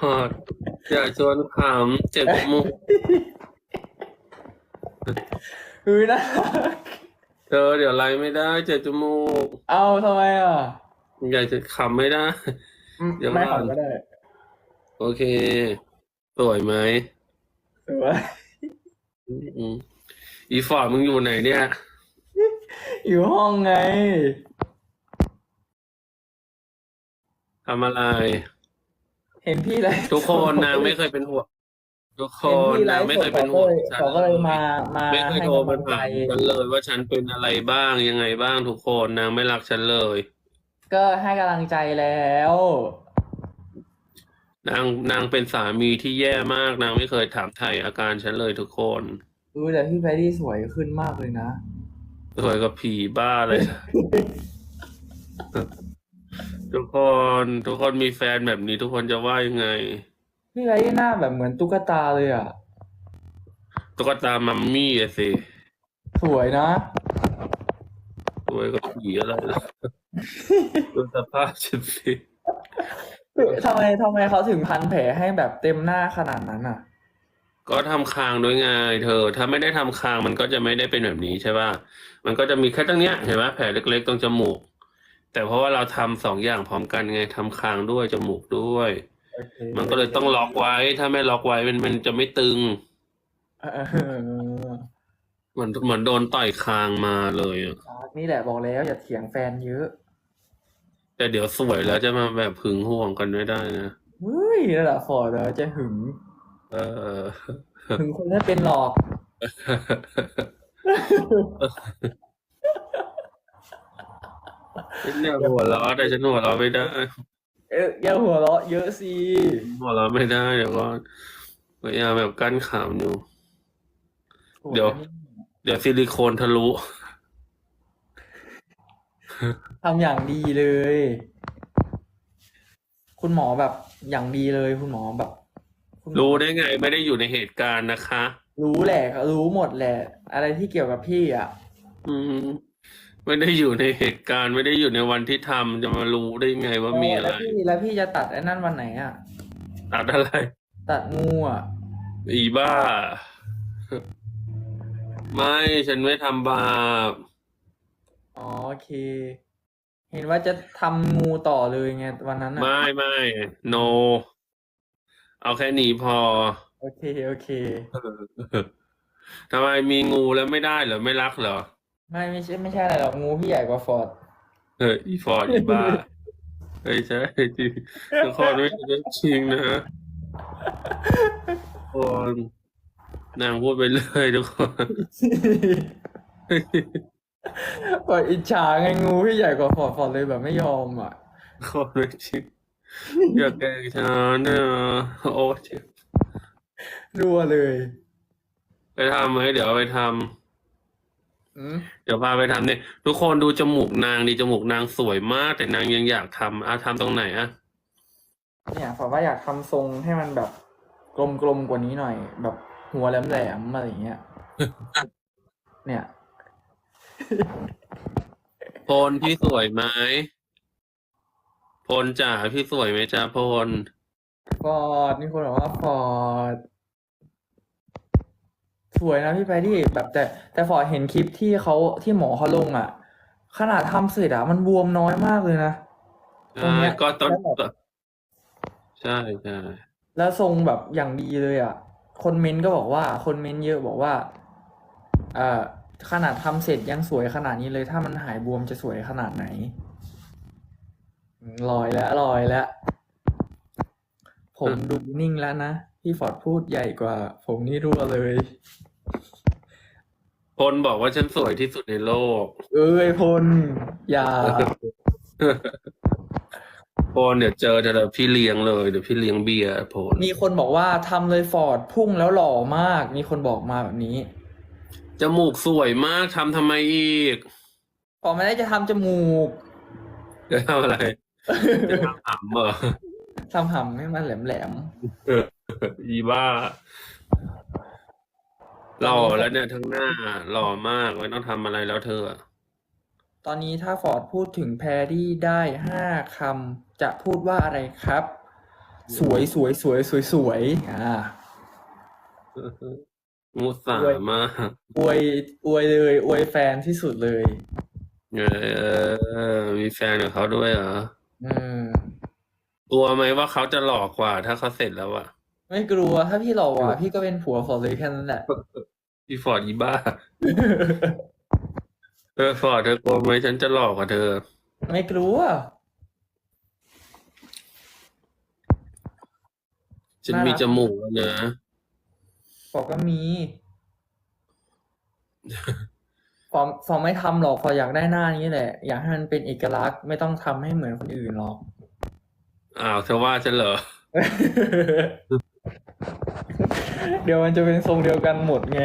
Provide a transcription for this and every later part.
ฮอดอย่าชวนขำเจ็บจมูกเฮ้ยนะเธอเดี๋ยวไลฟ์ไม่ได้ เจ็บจมูก เอาทำไมอะอยากจะขำไม่ได้ เดี๋ยวไม่ขำก็ได้ โอเค สวยไหมสวยอีฟอร์ดมึงอยู่ไหนเนี่ย อยู่ห้องไงทำอะไร เห็นพี่เลยทุกคนนางไม่เคยเป็นห่วงทุกคเห็นนพี่ไลนางฟ์ไม่สเคดยเป็นเขาห่ก็วงเลยฉันเขาก็เลยมามาไม่เคยให้โทรกำมาลังใจถามฉันเลยว่าฉันเป็นอะไรบ้างยังไงบ้างทุกคนนางไม่รักฉันเลย ก็ให้กำลังใจแล้ว นางนางเป็นสามีที่แย่มากนางไม่เคยถามไถ่อาการฉันเลยทุกคนรู้แต่พี่แพรรี่สวยขึ้นมากเลยนะสวยกับผีบ้าเลย ทุกคนทุกคนมีแฟนแบบนี้ทุกคนจะว่ายังไง พี่แพรรี่หน้าแบบเหมือนตุ๊กตาเลยอะ ตุ๊กตามัมมี่อะสิสวยนะสวยกับผีอะไรล่ะดูสภาพฉันสิทำไมทำไมเขาถึงพันแผลให้แบบเต็มหน้าขนาดนั้นอะ ก็ทำคางด้วยไงเธอ ถ้าไม่ได้ทำคางมันก็จะไม่ได้เป็นแบบนี้ใช่ป่ะมันก็จะมีแค่ตรงเนี้ยเห็นไหมแผลเล็กๆตรงจมูก แต่เพราะว่าเราทำสองอย่างพร้อมกันไงทำคางด้วยจมูกด้วย โอเคมันก็เลยต้องล็อกไว้ ถ้าไม่ล็อกไว้มันมันจะไม่ตึงเออเหมือนเหมือนโดนต่อยคางมาเลยอะนี่แหละบอกแล้วอย่าเถียงแฟนเยอะแต่เดี๋ยวสวยแล้วจะมาแบบหึงห่วงกันไม่ได้นะเฮ้ยระดับฟอร์ดเหรอจะหึงเออ หึงคนไม่เป็นหรอก เนี่ยหัวเราะแต่ฉันหัวเราะไม่ได้ เอ๊ะอย่าหัวเราะเยอะสิ หัวเราะไม่ได้เดี๋ยวก็พยายามแบบกั้นขำอยู่ เดี๋ยว เดี๋ยวซิลิโคนทะลุ ทำอย่างดีเลย คุณหมอแบบอย่างดีเลยคุณหมอแบบ คุณหมอ รู้ได้ไงไม่ได้อยู่ในเหตุการณ์นะคะ รู้แหละรู้หมดแหละ อะไรที่เกี่ยวกับพี่อะ อืม ไม่ได้อยู่ในเหตุการณ์ไม่ได้อยู่ในวันที่ทำจะมารู้ได้ไงว่ามีอะไร แล้วพี่แล้วพี่จะตัดไอ้นั่นวันไหนอะ ตัดอะไร ตัดงูอะ อีบ้า ไม่ฉันไม่ทำบาปอ๋อโอเค เห็นว่าจะทำงูต่อเลยไงวันนั้นอะ ไม่ไม่ no เอาแค่นี้พอ โอเค โอเค ทำไมมีงูแล้วไม่ได้เหรอ ไม่รักเหรอ ไม่ไม่ใช่ไม่ใช่อะไรหรอกงูพี่ใหญ่กว่าฟอร์ดเอออีฟอร์ดอีบ้าเฮ้ยใช่จริงทุกคนไม่ใช่เรื่องจริงนะทุกคนนางพูดไปเรื่อยทุกคนฟอร์ดอิจฉาไงงูพี่ใหญ่กว่าฟอร์ดฟอร์ดเลยแบบไม่ยอมอะทุกคนไม่จริงอย่าแกล้งฉันนะโอ้เจ็บรัวเลย ไปทำไหมเดี๋ยวเอาไปทำอืม เดี๋ยวพาไปทำเนี่ยทุกคนดูจมูกนางดิจมูกนางสวยมาก แต่นางยังอยากทำอะทำตรงไหนอะเนี่ยฟอร์ดว่าอยากทำทรงให้มันแบบกลมๆกว่านี้หน่อย แบบหัวแหลมๆอะไรอย่างเงี้ย เนี่ย พลพี่สวยไหมพลจ๋าพี่สวยไหมจ้าพล ฟอร์ดมีคนบอกว่าฟอร์ด สวยนะพี่ไปที่แบบแต่ แต่ฟอร์ดเห็นคลิปที่เขาที่หมอเขาลงอะ ขนาดทำเสร็จอะมันบวมน้อยมากเลยนะ ตรงเนี้ย ก็ตอนแล้วแบบใช่ใช่แล้วทรงแบบอย่างดีเลยอะ คนเม้นต์ก็บอกว่า คนเม้นต์เยอะบอกว่าเอ่อขนาดทำเสร็จยังสวยขนาดนี้เลย ถ้ามันหายบวมจะสวยขนาดไหนอืมลอยแล้วลอยแล้ว ผมดูนิ่งแล้วนะ พี่ฟอร์ดพูดใหญ่กว่า ผมนี่รั่วเลย พลบอกว่าฉันสวยที่สุดในโลก เอ้ยพลอย่าพลเดี๋ยวเจอเดี๋ยวพี่เลี้ยงเลยเดี๋ยวพี่เลี้ยงเบียร์พลมีคนบอกว่าทำเลยฟอร์ดพุ่งแล้วหล่อมาก มีคนบอกมาแบบนี้ จมูกสวยมากทำทำไมอีกฟอร์ดไม่ได้จะทำจมูกจะทำอะไรจะทำหำเหรอทำหำให้มันแหลมอีบ้า หล่อแล้วเนี่ยทั้งหน้าหล่อมากไม่ต้องทำอะไรแล้วเธอๆตอนนี้ถ้าฟอร์ดพูดถึงแพรรี่ได้ห้าคำจะพูดว่าอะไรครับ สวยสวยสวยสวยสวยอ่ามุสาอวยมากอวยอวยเลยอวยแฟนที่สุดเลยเออมีแฟนกับเขาด้วยเหรอเออกลัวไหมว่าเขาจะหลอกกว่า ถ้าเขาเสร็จแล้วอะ ไม่กลัว ถ้าพี่หล่ออะพี่ก็เป็นผัวฟอร์ดเลยแค่นั้นแหละพี่ฟอร์ดอีบ้า เธอฟอร์ดเธอกลัวไหมฉันจะหลอกกว่าเธอ ไม่กลัวฉันน่ารักมีจมูกแล้วนะฟอร์ดก็มีฟอร์ดฟอร์ดไม่ทำหรอกฟอร์ดอยากได้หน้านี้แหละ อยากให้มันเป็นเอกลักษณ์ไม่ต้องทำให้เหมือนคนอื่นหรอก อ้าวเธอว่าฉันเหรอ เดี๋ยวมันจะเป็นทรงเดียวกันหมดไง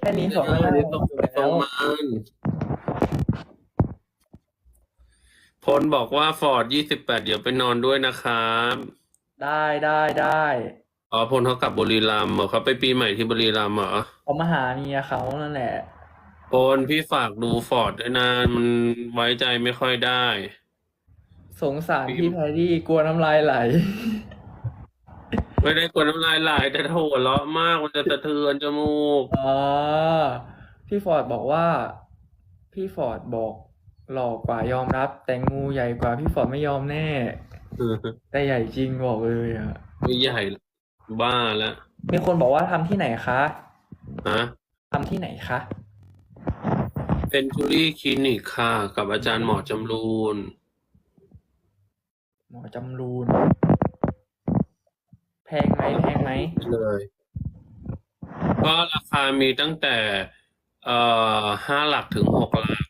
แค่นี้สองหน้าเดี๋ยวทต้องอยู่ต้แล้องวมันพลบอกว่าฟอร์ดยี่สิบแปดเดี๋ยวไปนอนด้วยนะครับ ได้ได้ได้อ๋อพลเขากลับบุรีรัมย์เหรอเขาไปปีใหม่ที่บุรีรัมย์เหรอเขามาหาเมียเขานั่นแหละพลพี่ฝากดูฟอร์ดด้วยนะมันไว้ใจไม่ค่อยได้ สงสารพี่แพรรี่กลัวน้ำลายไหล ไม่ได้กลัวน้ำลายไหลแต่ถ้าหัวเราะมากมันจะสะเทือนจมูกอ๋อพี่ฟอร์ดบอกว่า พี่ฟอร์ดบอกหล่อกว่ายอมรับ แต่งูใหญ่กว่าพี่ฟอร์ดไม่ยอมแน่ แต่ใหญ่จริงบอกเลยอะไม่ใหญ่หรอกบ้าแล้วมีคนบอกว่าทำที่ไหนคะฮะทำที่ไหนคะเป็นจูรี่คลินิกค่ะ กับอาจารย์หมอจำรูน หมอจำรูน แพงไหมแพงไหมเลยก็ราคามีตั้งแต่ เอ่อห้าหลักถึงหกหลัก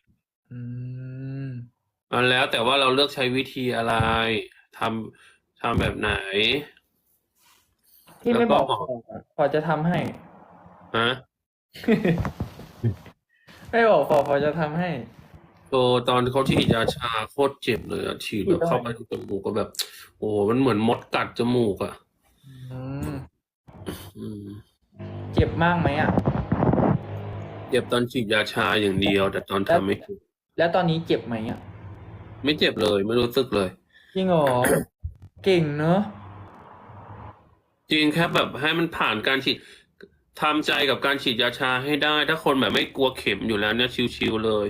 อืมมันแล้วแต่ว่าเราเลือกใช้วิธีอะไรทำทำแบบไหนพี่ไม่แล้วบก็อกฟอร์ดจะทำให้ฮะไม่บอกฟอร์ดฟอร์ดจะทำให้โอ้ตอนเขาฉีดยาชาโคตรเจ็บเลยอะฉีดแบบเข้าไปในจมูกก็แบบ โอ้โหมันเหมือนมดกัดจมูกอะ อืม อืม เจ็บมากไหมอะ เจ็บตอนฉีดยาชาอย่างเดียว แต่ตอนทำไม่เจ็บแล้วตอนนี้เจ็บไหมอะ ไม่เจ็บเลย ไม่รู้สึกเลย จริงเหรอ เก่งเนอะจริงแค่แบบให้มันผ่านการฉีดทำใจกับการฉีดยาชาให้ได้ ถ้าคนแบบไม่กลัวเข็มอยู่แล้วเนี่ยชิวๆเลย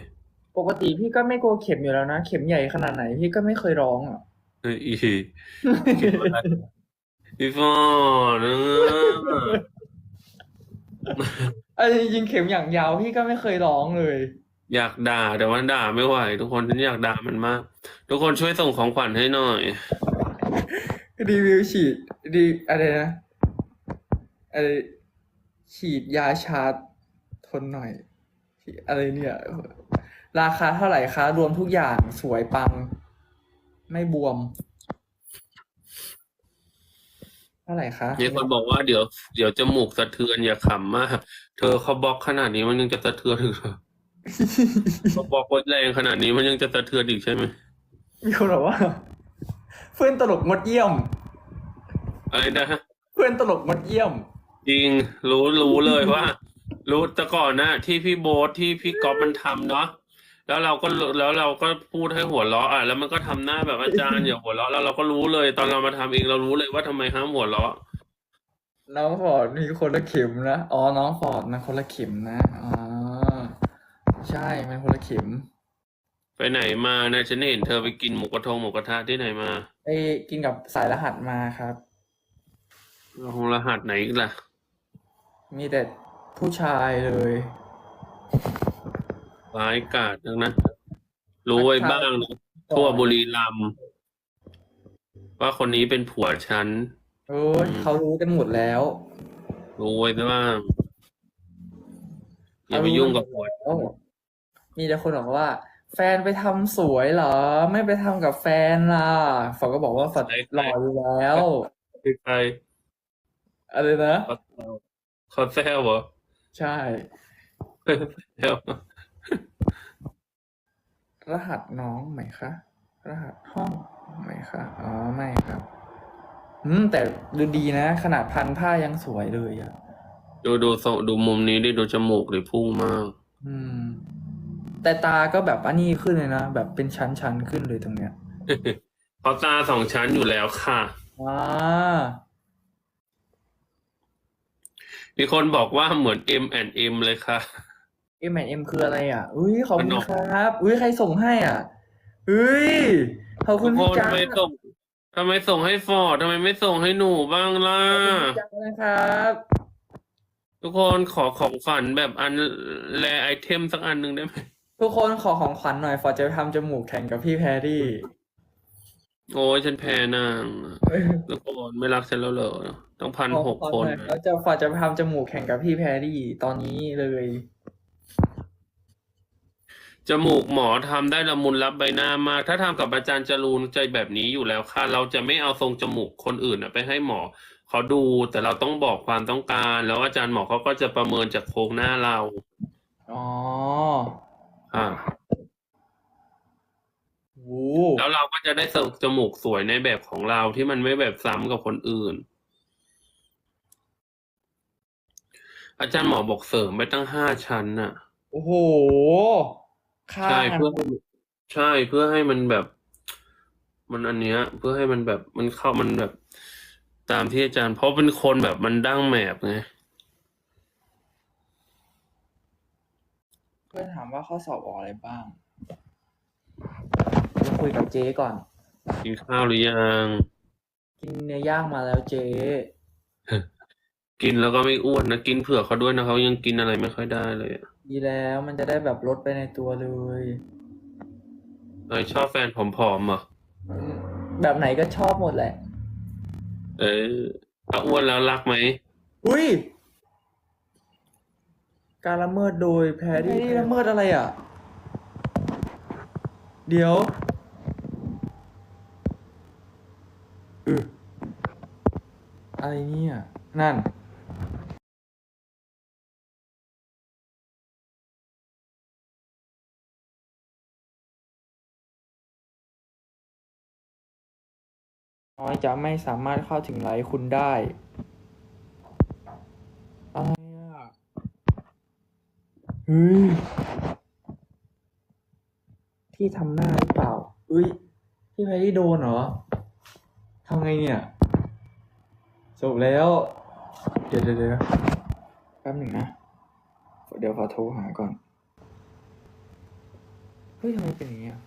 ปกติพี่ก็ไม่กลัวเข็มอยู่แล้วนะ เข็มใหญ่ขนาดไหนพี่ก็ไม่เคยร้องอะเฮ้ยอีคิดว่าอะไรพี่ฟอนเออ เออจริงๆเข็มอย่างยาวพี่ก็ไม่เคยร้องเลย อยากด่าแต่ว่าด่าไม่ไหว ทุกคนฉันอยากด่ามันมาก ทุกคนช่วยส่งของขวัญให้หน่อย รีวิวฉีดรีอะไรนะอะไรฉีดยาชาทนหน่อยฉีดอะไรเนี่ย ราคาเท่าไหร่คะ รวมทุกอย่างสวยปัง ไม่บวม เท่าไหร่คะมีคนบอกว่าเดี๋ยวเดี๋ยวจมูกสะเทือนอย่าขำมาก เธอเขาบล็อกขนาดนี้มันยังจะสะเทือนอีกเหรอเขาบล็อกไว้แรงขนาดนี้มันยังจะสะเทือนอีกใช่ไหมมีคนบอกว่า เพื่อนตลกงดเยี่ยมอะไรนะเพื่อนตลกงดเยี่ยม จริงรู้รู้เลยว่า รู้แต่ก่อนนะที่พี่โบ๊ทที่พี่ก๊อฟมันทำเนาะ แล้วเราก็แล้วเราก็พูดให้หัวเราะอะแล้วมันก็ทำหน้าแบบอาจารย์อย่าหัวเราะแล้วเราก็รู้เลย ตอนเรามาทำเองเรารู้เลยว่าทำไมห้ามหัวเราะน้องฟอร์ดมีคนละเข็มนะ อ๋อ น้องฟอร์ดนะคนละเข็มนะ อ๋อ ใช่ มันคนละเข็ม ไปไหนมานะฉันเห็นเธอไปกินหมูกระทงหมูกระทะที่ไหนมาไปกินกับสายรหัสมาครับคงรหัสไหนอีกล่ะ มีแต่ผู้ชายเลย ร้ายกาจทั้งนั้นรู้ไว้บ้างนะทั่วบุรีรัมย์ว่าคนนี้เป็นผัวฉันโอ้ยเขารู้กันหมดแล้ว รู้ไว้บ้างอย่าไปยุ่งกับผัวโอ้มีแต่คนบอกว่า แฟนไปทำสวยเหรอ ไม่ไปทำกับแฟนล่ะฟอร์ดก็บอกว่าฟอร์ดหล่ออยู่แล้วคือใครอะไรนะเขาแซวเขาแซวเหรอใช่แซว รหัสน้องไหมคะ รหัสห้องไหมคะ อ๋อ ไม่ครับ อืม แต่ดูดีนะ ขนาดพันผ้ายังสวยเลยอะดูดูโซดูมุมนี้ดิดูจมูกเลยพุ่งมาก อืม แต่ตาก็แบบอันนี้ขึ้นเลยนะ แบบเป็นชั้นชั้นขึ้นเลยตรงเนี้ยเพราะตาสองชั้นอยู่แล้วค่ะว้ามีคนบอกว่าเหมือน M and M เลยค่ะ M M คืออะไรอะ อุ้ยขอบคุณขนมครับ อุ้ยใครส่งให้อะอุ้ยขอบคุทุณกคพี่นจัทำงไมส่งทำไมส่งให้ฟอร์ดทำไมไม่ส่งให้หนูบ้างล่ะขอบคุณพี่จังนะครับ ทุกคนขอของขวัญแบบอันแรไอเทมสักอันหนึ่งได้ไหมทุกคนขอของขวัญหน่อยฟอร์ดจะทำจมูกแข่งกับพี่แพรรี่ โอ้ยฉันแพ้นางทุกคนไม่รักฉันแล้วเหรอต้องพันหกขอคนหน่อยแล้วจะฟอร์ดจะทำจมูกแข่งกับพี่แพรรี่ตอนนี้เลย จมูกหมอทำได้ละมุนรับใบหน้ามาก ถ้าทำกับอาจารย์จรูนใจแบบนี้อยู่แล้วค่ะ เราจะไม่เอาทรงจมูกคนอื่นนะไปให้หมอเขาดูแต่เราต้องบอกความต้องการ แล้วอาจารย์หมอเขาก็จะประเมินจากโครงหน้าเราอ๋ออ่าโอ้แล้วเราก็จะได้ทรงจมูกสวยในแบบของเราที่มันไม่แบบซ้ำกับคนอื่น อาจารย์หมอบอกเสริมไปตั้งห้าชั้นน่ะ โอ้โห ข้าใช่งเพื่อให้ใช่เพื่อให้มันแบบ มันอันเนี้ย เพื่อให้มันแบบมันเข้ามันแบบ ตามที่อาจารย์ เพราะเป็นคนแบบมันดั้งแมบไงเพื่อนถามว่าข้อสอบออกอะไรบ้างจะคุยกับเจ๊ก่อน กินข้าวหรือยัง กินเนื้อย่างมาแล้วเจ๊ กินแล้วก็ไม่อ้วนนะ กินเผื่อเขาด้วยนะเขายังกินอะไรไม่ค่อยได้เลยอะ ดีแล้วมันจะได้แบบลดไปในตัวเลยเออชอบแฟนผอมๆเหรอ แบบไหนก็ชอบหมดแหละ เออถ้าอ้วนแล้วรักไหม อุ้ย การละเมิดโดยแพรรี่ละเมิดอะไรอะ เดี๋ยวเอออะไรเนี่ย นั่น น้อยจะไม่สามารถเข้าถึงไลฟ์คุณได้อะไรอะเฮ้ยพี่ทำหน้าหรือเปล่าเฮ้ยพี่แพรรี่โดนเหรอทำไงเนี่ยจบแล้ว เดี๋ยวเดี๋ยวเดี๋ยวแป๊บหนึ่งนะ เดี๋ยวขอโทรหาก่อน เฮ้ยทำไมเป็นอย่างเงี้ย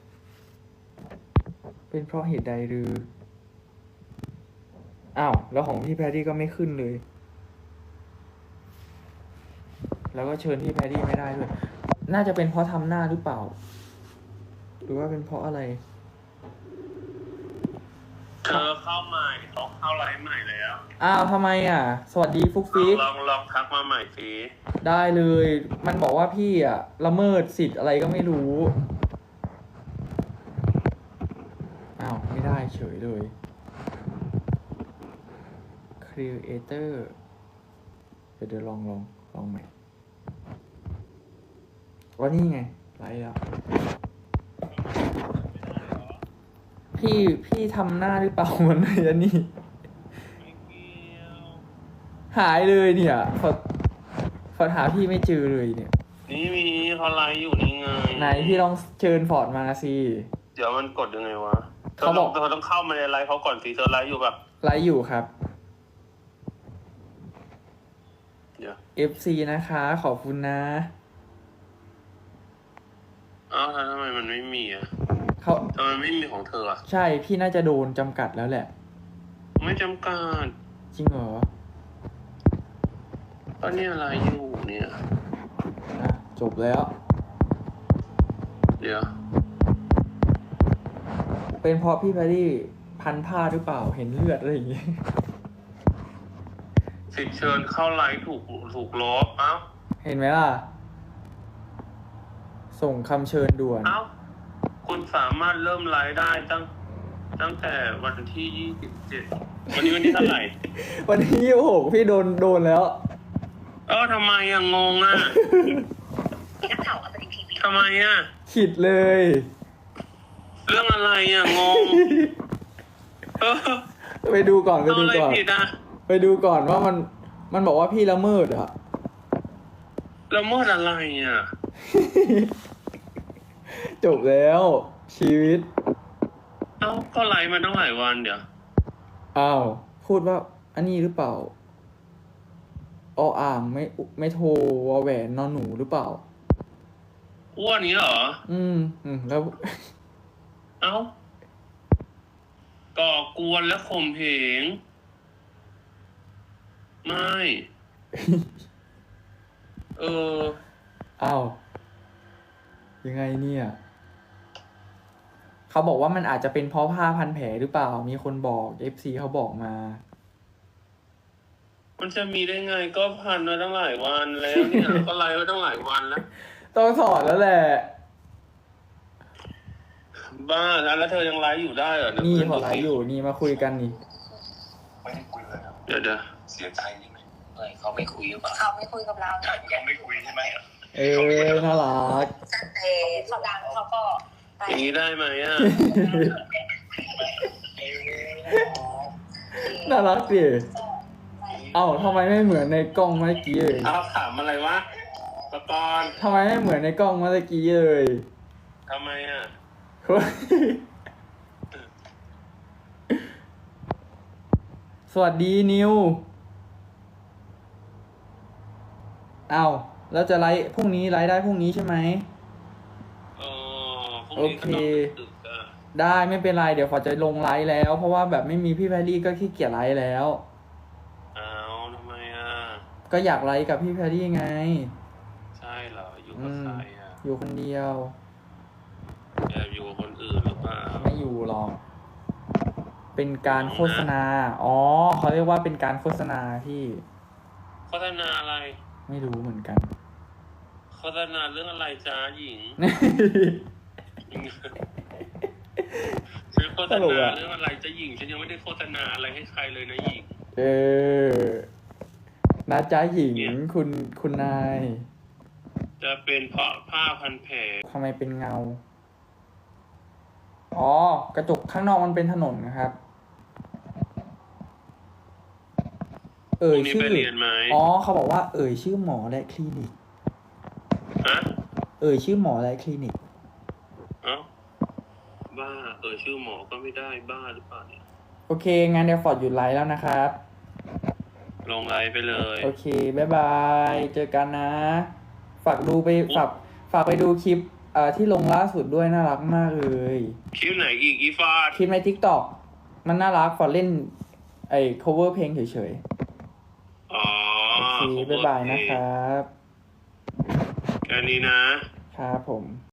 เป็นเพราะเหตุใดหรือ อ้าว แล้วของพี่แพรรี่ก็ไม่ขึ้นเลย แล้วก็เชิญพี่แพรรี่ไม่ได้ด้วย น่าจะเป็นเพราะทำหน้าหรือเปล่า หรือว่าเป็นเพราะอะไร เธอเข้าใหม่ต้องเข้าไลฟ์ใหม่แล้ว อ้าวทำไมอะ สวัสดีฟุกฟิก ลองลองทักมาใหม่สิได้เลย มันบอกว่าพี่อะ ละเมิดสิทธิ์อะไรก็ไม่รู้ อ้าว ไม่ได้เฉยเลย Creator เดี๋ยวเดี๋ยวลองลองลองใหม่ว่านี่ไงไลฟ์แล้ว พี่พี่ทำหน้าหรือเปล่ามันเลยอันนี้ไม่เกี่ยวหายเลยเนี่ยฟอฟอร์ดหาพี่ไม่เจอเลยเนี่ย นี่มีเขาไลฟ์อยู่นี่ไงไหนพี่ลองเชิญฟอร์ดมาสิ เดี๋ยวมันกดยังไงวะ เธอเขาต้บอองก เธอต้องเข้ามาในไลฟ์เขาก่อนสิเธอไลฟ์อยู่ปะไลฟ์อยู่ครับ เดี๋ยว FC นะคะ ขอบคุณนะ อ้าวแล้วทำไมมันไม่มีอะเขาทำไมไม่มีของเธออะ ใช่พี่น่าจะโดนจำกัดแล้วแหละ ไม่จำกัดจริงเหรอก็เนี่ยไลฟ์อยู่เนี่ยอะจบแล้ว เดี๋ยวเป็นเพราะพี่แพรรี่พันผ้าหรือเปล่าเห็นเลือดอะไรอย่างงี้ สิทธิ์เชิญเข้าไลฟ์ถูกถูกลบเอ้าเห็นไหมล่ะ ส่งคำเชิญด่วน เอ้าคุณสามารถเริ่มไลฟ์ได้ตั้งตั้งแต่วันที่ยี่สิบเจ็ดวันนี้วันที่เท่าไหร่วันที่ยี่หกพี่โดนโดนแล้ว เออทำไมอะงงอะนักข่าวอมรินทร์ทีวีทำไมอะ ขิดเลย เรื่องอะไรอะงง เออไปดูก่อนไปทำดูอะไรก่อน ผิดอะ ไปดูก่อนว่ามันมันบอกว่าพี่ละเมิดอะแล้วเมื่ออะไรอะ จบแล้ว ชีวิต เอ้าก็ไลฟ์มาตั้งหลายวันเดี๋ยว อ้าว พูดว่า อันนี้หรือเปล่าออ่างไม่ไม่โทรวอแหวนนอนหนูหรือเปล่า อ้วนนี้เหรอ อืม อืม แล้ว เอ้าก่อกวนและข่มเหง ไม่ เออ อ้าว ยังไงเนี่ย เขาบอกว่ามันอาจจะเป็นเพราะผ้าพันแผลหรือเปล่า มีคนบอกเอฟซีเขาบอกมา มันจะมีได้ไงก็พันมาตั้งหลายวันแล้วเนี่ย ก็ไลฟ์มาตั้งหลายวันแล้ว ต้องสอนแล้วแหละ บ้าแล้วเธอยังไลฟ์อยู่ได้เหรอเยนี่เพื่ขอไลฟ์อยู่นี่มาคุยกันนี่ ไม่ได้คุยเลยครับ เดี๋ยวเดี๋ยว เสียใจนี่ไหมเฮ้ยเขาไม่คุยหรือเปล่าเขาไม่คุยกับเรายังไม่คุยใช่ไหมเออน่ารักแต่เขาดังเขาก็ไปอย่างนี้ได้ไหมอะน่ารักดิเอ้าทำไมไม่เหมือนในกล้องเมื่อกี้เลยเอาถามอะไรวะปกรณ์ทำไมไม่เหมือนในกล้องเมื่อกี้เลยทำไมอะสวัสดีนิว เอ้าแล้วจะไลฟ์พรุ่งนี้ไลฟ์ได้พรุ่งนี้ใช่ไหมเออพรุ่งนี้ก็ต้องโอเคดึกๆอะได้ไม่เป็นไรเดี๋ยวขอจะลงไลฟ์แล้ว เพราะว่าแบบไม่มีพี่แพรรี่ก็ขี้เกียจไลฟ์แล้วเอาทำไมอะ ก็อยากไลฟ์กับพี่แพรรี่ไง ใช่เหรอ อยู่กับใครอะอยู่คนเดียวแอบอยู่กับคนอื่นหรือเปล่า ไม่อยู่หรอก เป็นการโฆษณา อ๋อเขาเรียกว่าเป็นการโฆษณาที่ โฆษณาอะไร ไม่รู้เหมือนกัน โฆษณาเรื่องอะไรจ้าหญิงฉันโฆษตลกณาอะ เรื่องอะไรจ้าหญิง ฉันยังไม่ได้โฆษณาอะไรให้ใครเลยนะหญิง เออนะจ๊ะหญิงเนี่ย คุณคุณนายจะเป็นเพราะผ้าพันแผลทำไมเป็นเงา อ๋อ กระจกข้างนอกมันเป็นถนนนะครับ เอ่รุ่ยงนี้ชื่ไปอเรียนไหมอ๋อเขาบอกว่าเอ่ยชื่อหมอและคลินิกฮะเอ่ยชื่อหมอและคลินิกเอ้าบ้าเออชื่อหมอก็ไม่ได้บ้าหรือเปล่าเนี่ยโอเค งานเดฟฟอร์ดหยุดไลฟ์แล้วนะครับ ลงไลน์ไปเลย โอเคบ๊ายบาย เจอกันนะ ฝากดูไปฝากฝากไปดูคลิปเอ่อที่ลงล่าสุดด้วยน่ารักมากเลย คลิปไหนอีกอีฟาดคลิปใน t ิ k t o k มันน่ารักฟอร์เล่นไอ้ cover เพลงเฉยอ๋ อๆโอเคบ๊ายบายนะครับ แค่นี้นะ ครับผม